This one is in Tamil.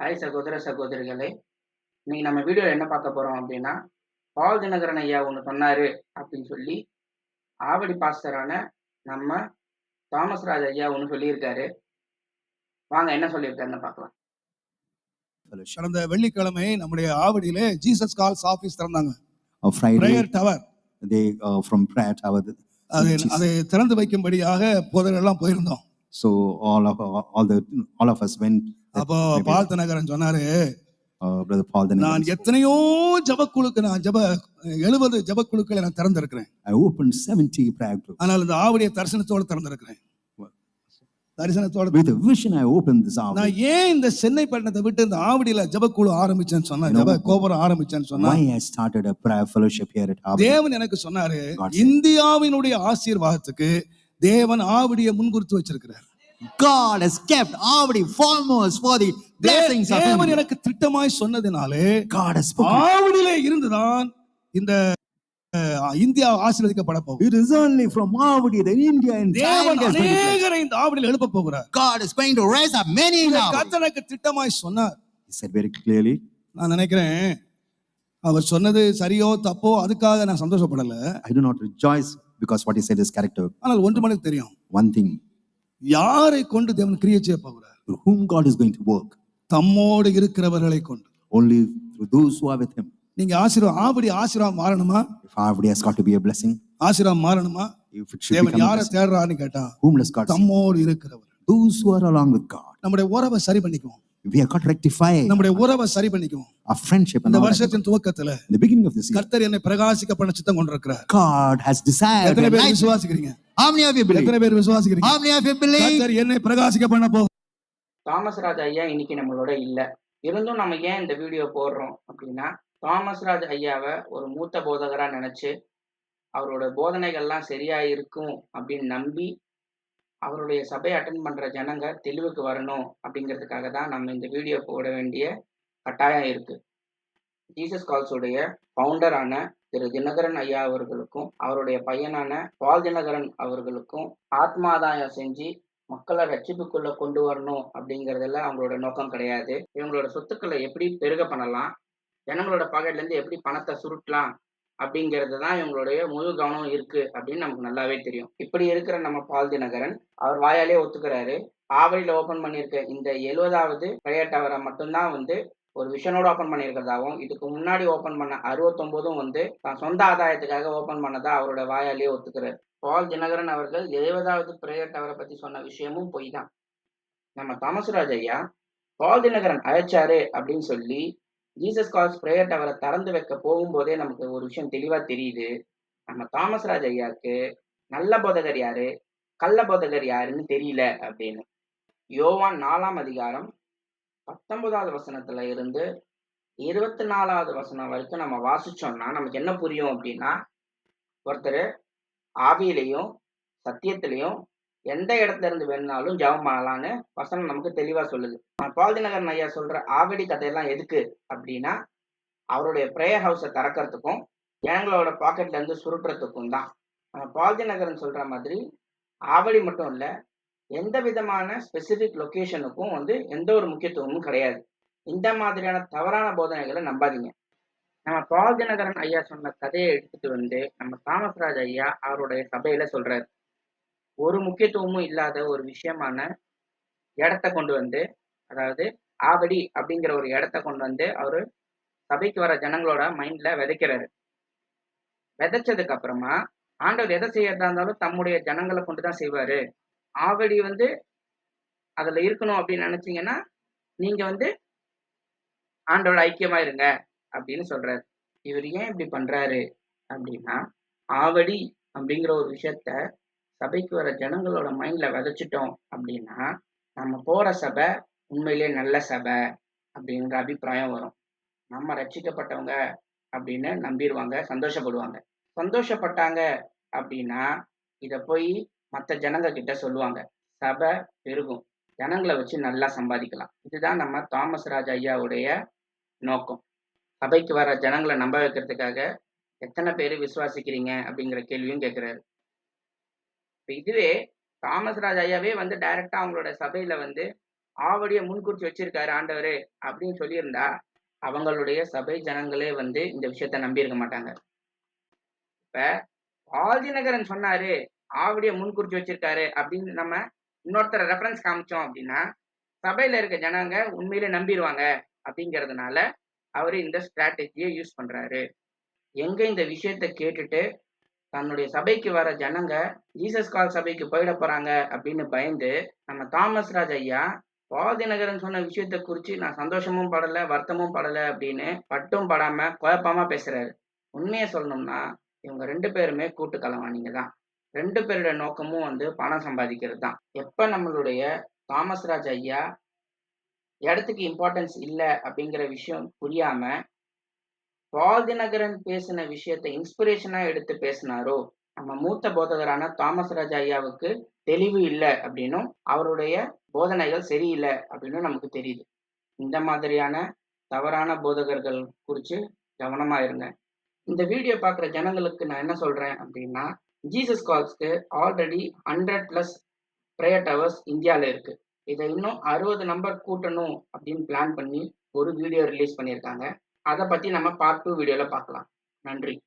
ஹாய் சகோதர சகோதரிகளே இன்னைக்கு நம்ம வீடியோவில் என்ன பார்க்க போகிறோம் அப்படின்னா பால் தினகரன் ஐயா ஒன்று சொன்னார் அப்படின்னு சொல்லி ஆவடி பாஸ்டரான நம்ம தாமஸ் ராஜ் ஐயா ஒன்று சொல்லியிருக்காரு வாங்க என்ன சொல்லியிருக்காருன்னு பார்க்கலாம். கடந்த வெள்ளிக்கிழமை நம்முடைய ஆவடியிலே Jesus Calls office திறந்தாங்க prayer tower they from prayer tower. the- அதை அதை திறந்து வைக்கும்படியாக போதரெல்லாம் போயிருந்தோம் So all of all the all of us went. அப்போ பால் தினகரன் சொன்னாரு Paul. Then நான் எத்தனையோ ஜபக்குழுக்கு நான் ஜப எழுபது ஜபக்குழுக்களை நான் திறந்திருக்கிறேன் I opened seventy prayer groups. ஆனால் இந்த ஆவடிய தரிசனத்தோட திறந்திருக்கிறேன் தரிசனத்தோட. நான் ஏன் இந்த சென்னை பட்டணத்தை விட்டு இந்த ஆவடியில ஜபக்குழு ஆரம்பிச்சேன்னு சொன்னா ஜப கோபுரம் ஆரம்பிச்சேன்னு சொன்னா Harvard. தேவன் எனக்கு சொன்னாரு. இந்தியாவினுடைய ஆசீர்வாதத்துக்கு தேவன் ஆவடியை முன்குறித்து வச்சிருக்கிறார் God has kept Avadi foremost for the blessings of India. எனக்கு திட்டமாய் சொன்னதினாலே God has spoken. ஆவடியிலே இருந்துதான் இந்த இந்தியா ஆசீர்வதிக்கப்பட போகும் It is only from Avadi that India and தேவன். அநேகரை இந்த ஆவடியில் எழுப்ப போகிறார் God is going to raise up many now. கர்த்தனுக்கு திட்டமாய் சொன்னார் He said very clearly. நான் நினைக்கிறேன் அவர் சொன்னது சரியோ தப்போ அதுக்காக நான் சந்தோஷப்படல I do not rejoice because what he said is character. ஆனால் ஒன்று மணிக்கு தெரியும் One thing, யாரை கொண்டு தேவன் கிரியை செய்ய போகிறார் whom God is going to work, தம்மோடு இருக்கிறவர்களை கொண்டு only through those who are with him. நீங்க ஆசீர்வாதம் ஆவடி ஆசீர்வாதம் மாறணுமா If Avadi has got to be a blessing, ஆசீர்வாதம் மாறணுமா if it should தேவன் become a யாரை தேடுறான்னு கேட்டா whom does God see? தம்மோடு இருக்கிறவர் Those who are along with God. நம்முடைய உறவை சரி பண்ணிக்குவோம் We have got to rectify நம்முடைய உறவை சரி பண்ணிக்குவோம் our friendship and இந்த. வருஷத்தின் துவக்கத்துல In the beginning of this year, கர்த்தர் என்னை பிரகாசிக்க பண்ண சித்தம் கொண்டிருக்கிறார் God has desired. எத்தனை பேர். விசுவாசிக்கிறீங்க How many of you believe? எத்தனை பேர் விசுவாசிக்கிறீங்க How many of you believe? கர்த்தர் என்னை பிரகாசிக்க பண்ண போ தாமஸ் ராஜ் ஐயா இன்னைக்கு நம்மளோட இல்லை இருந்தும் நம்ம ஏன் இந்த வீடியோ போடுறோம் அப்படின்னா தாமஸ் ராஜ் ஐயாவை ஒரு மூத்த போதகரா நினைச்சு அவரோட போதனைகள்லாம் சரியா இருக்கும் அப்படின்னு நம்பி அவருடைய சபை அட்டன் பண்ற ஜனங்க தெளிவுக்கு வரணும் அப்படிங்கிறதுக்காக தான் நம்ம இந்த வீடியோ போட வேண்டிய கட்டாயம் இருக்கு. ஜீசஸ் கால்ஸுடைய ஃபவுண்டரான திரு தினகரன் ஐயா அவர்களுக்கும் அவருடைய பையனான பால் தினகரன் அவர்களுக்கும் ஆத்மாதாயம் செஞ்சு மக்களை ரட்சிப்புக்குள்ள கொண்டு வரணும் அப்படிங்கறதெல்லாம் அவங்களோட நோக்கம் கிடையாது. இவங்களோட சொத்துக்களை எப்படி பெருக பண்ணலாம்? ஜனங்களோட பாக்கெட்ல இருந்து எப்படி பணத்தை சுருட்டலாம்? அப்படிங்கிறது தான் இவங்களுடைய முழு கவனம் இருக்கு அப்படின்னு நமக்கு நல்லாவே தெரியும். இப்படி இருக்கிற நம்ம பால் தினகரன் அவர் வாயாலே ஒத்துக்கிறாரு. ஆவரியில் ஓபன் பண்ணியிருக்க இந்த எழுபதாவது ப்ரேயர் டவரை மட்டும்தான் வந்து ஒரு விஷனோட ஓபன் பண்ணியிருக்கிறதாகவும் இதுக்கு முன்னாடி ஓபன் பண்ண அறுபத்தொன்பதும் வந்து தான் சொந்த ஆதாயத்துக்காக ஓபன் பண்ணதா அவரோட வாயாலேயே ஒத்துக்கிறார். பால் தினகரன் அவர்கள் எழுபதாவது பிரேயர் டவரை பத்தி சொன்ன விஷயமும் பொய் தான் நம்ம தாமசராஜ் ஐயா பால் தினகரன் அழைச்சாரு அப்படின்னு சொல்லி ஜீசஸ் கால்ஸ் ப்ரேயர் டவரை திறந்து வைக்க போகும்போதே நமக்கு ஒரு விஷயம் தெளிவா தெரியுது. நம்ம தாமஸ்ராஜ் ஐயாவுக்கு நல்ல போதகர் யாரு? கள்ள போதகர் யாருன்னு தெரியல அப்படின்னு. யோவான் நாலாம் அதிகாரம் பத்தொன்பதாவது வசனத்துல இருந்து இருபத்தி நாலாவது வசனம் வரைக்கும் நம்ம வாசிச்சோம்னா நமக்கு என்ன புரியும் அப்படின்னா ஒருத்தர் ஆவியிலையும் சத்தியத்திலையும் எந்த இடத்துல இருந்து வேணுனாலும் ஜபம் பண்ணலான்னு வசனம் நமக்கு தெளிவா சொல்லுது. நான் பால்திநகரன் ஐயா சொல்ற ஆவடி கதையெல்லாம் எதுக்கு அப்படின்னா அவருடைய ப்ரேயர் ஹவுஸை திறக்கிறதுக்கும் ஜனங்களோட பாக்கெட்ல இருந்து சுருட்டுறதுக்கும் தான். நம்ம பால்திநகரன் சொல்ற மாதிரி ஆவடி மட்டும் இல்ல எந்த விதமான ஸ்பெசிபிக் லொக்கேஷனுக்கும் வந்து எந்த ஒரு முக்கியத்துவமும் கிடையாது. இந்த மாதிரியான தவறான போதனைகளை நம்பாதீங்க. நம்ம பால் நகரன் ஐயா சொன்ன கதையை எடுத்துட்டு வந்து நம்ம தாமஸ்ராஜ் ஐயா அவருடைய சபையில சொல்றாரு. ஒரு முக்கியத்துவமும் இல்லாத ஒரு விஷயமான இடத்த கொண்டு வந்து அதாவது ஆவடி அப்படிங்கிற ஒரு இடத்த கொண்டு வந்து அவரு சபைக்கு வர ஜனங்களோட மைண்ட்ல விதைக்கிறாரு. விதைச்சதுக்கு அப்புறமா ஆண்டவர் எதை செய்யறதா இருந்தாலும் தம்முடைய ஜனங்களை கொண்டு தான் செய்வாரு. ஆவடி வந்து அதுல இருக்கணும் அப்படின்னு நினைச்சீங்கன்னா நீங்க வந்து ஆண்டோட ஐக்கியமா இருங்க அப்படின்னு சொல்றாரு. இவர் ஏன் இப்படி பண்றாரு அப்படின்னா ஆவடி அப்படிங்கிற ஒரு விஷயத்த சபைக்கு வர ஜனங்களோட மைண்ட்ல விதைச்சிட்டோம் அப்படின்னா நம்ம போற சபை உண்மையிலேயே நல்ல சபை அப்படிங்கிற அபிப்பிராயம் வரும். நம்ம ரட்சிக்கப்பட்டவங்க அப்படின்னு நம்பிடுவாங்க சந்தோஷப்படுவாங்க. சந்தோஷப்பட்டாங்க அப்படின்னா இதை போய் மற்ற ஜனங்க கிட்ட சொல்லுவாங்க. சபை பெருகும். ஜனங்களை வச்சு நல்லா சம்பாதிக்கலாம். இதுதான் நம்ம தாமஸ் ராஜ் ஐயாவுடைய நோக்கம். சபைக்கு வர ஜனங்களை நம்ப வைக்கிறதுக்காக எத்தனை பேர் விசுவாசிக்கிறீங்க அப்படிங்கிற கேள்வியும் கேட்குறாரு இப்ப இதுவே தாமஸ் ராஜ் ஐயாவே வந்து டைரக்டா அவங்களோட சபையில வந்து ஆவடியை முன்கூட்டி வச்சிருக்காரு ஆண்டவரே அப்படின்னு சொல்லியிருந்தா அவங்களுடைய சபை ஜனங்களே வந்து இந்த விஷயத்த நம்பியிருக்க மாட்டாங்க. இப்ப ஆதிநகரன் சொன்னாரு ஆவடியை முன்குறிச்சு வச்சிருக்காரு அப்படின்னு நம்ம இன்னொருத்தர ரெஃபரன்ஸ் காமிச்சோம் அப்படின்னா சபையில இருக்க ஜனங்க உண்மையிலே நம்பிடுவாங்க அப்படிங்கிறதுனால அவர் இந்த ஸ்ட்ராட்டஜியை யூஸ் பண்றாரு. எங்க இந்த விஷயத்த கேட்டுட்டு தன்னுடைய சபைக்கு வர ஜனங்க ஜீசஸ் கால் சபைக்கு போயிட போறாங்க அப்படின்னு பயந்து நம்ம தாமஸ் ராஜ் ஐயா வாதிநகரன் சொன்ன விஷயத்த குறித்து நான் சந்தோஷமும் படல வருத்தமும் படல அப்படின்னு பட்டும் படாம குழப்பமா பேசுறாரு. உண்மையை சொல்லணும்னா இவங்க ரெண்டு பேருமே கூட்டு கலவாணிங்க தான். ரெண்டு பேரோட நோக்கமும் வந்து பணம் சம்பாதிக்கிறது தான். எப்ப நம்மளுடைய தாமஸ் ராஜ் ஐயா இடத்துக்கு இம்பார்ட்டன்ஸ் இல்லை அப்படிங்கிற விஷயம் புரியாம வாதிநகரன் பேசின விஷயத்த இன்ஸ்பிரேஷனா எடுத்து பேசினாரோ நம்ம மூத்த போதகரான தாமஸ் ராஜா ஐயாவுக்கு தெளிவு இல்லை அப்படின்னும் அவருடைய போதனைகள் சரியில்லை அப்படின்னு நமக்கு தெரியுது. இந்த மாதிரியான தவறான போதகர்கள் குறித்து கவனமா இருங்க. இந்த வீடியோ பார்க்குற ஜனங்களுக்கு நான் என்ன சொல்றேன் அப்படின்னா Jesus கால்ஸ்க்கு already hundred plus prayer towers இந்தியாவில் இருக்கு. இதை இன்னும் அறுபது நம்பர் கூட்டணும் அப்படின்னு பிளான் பண்ணி ஒரு வீடியோ ரிலீஸ் பண்ணியிருக்காங்க. அதை பற்றி நம்ம பார்ட் டூ வீடியோவில் பார்க்கலாம். நன்றி.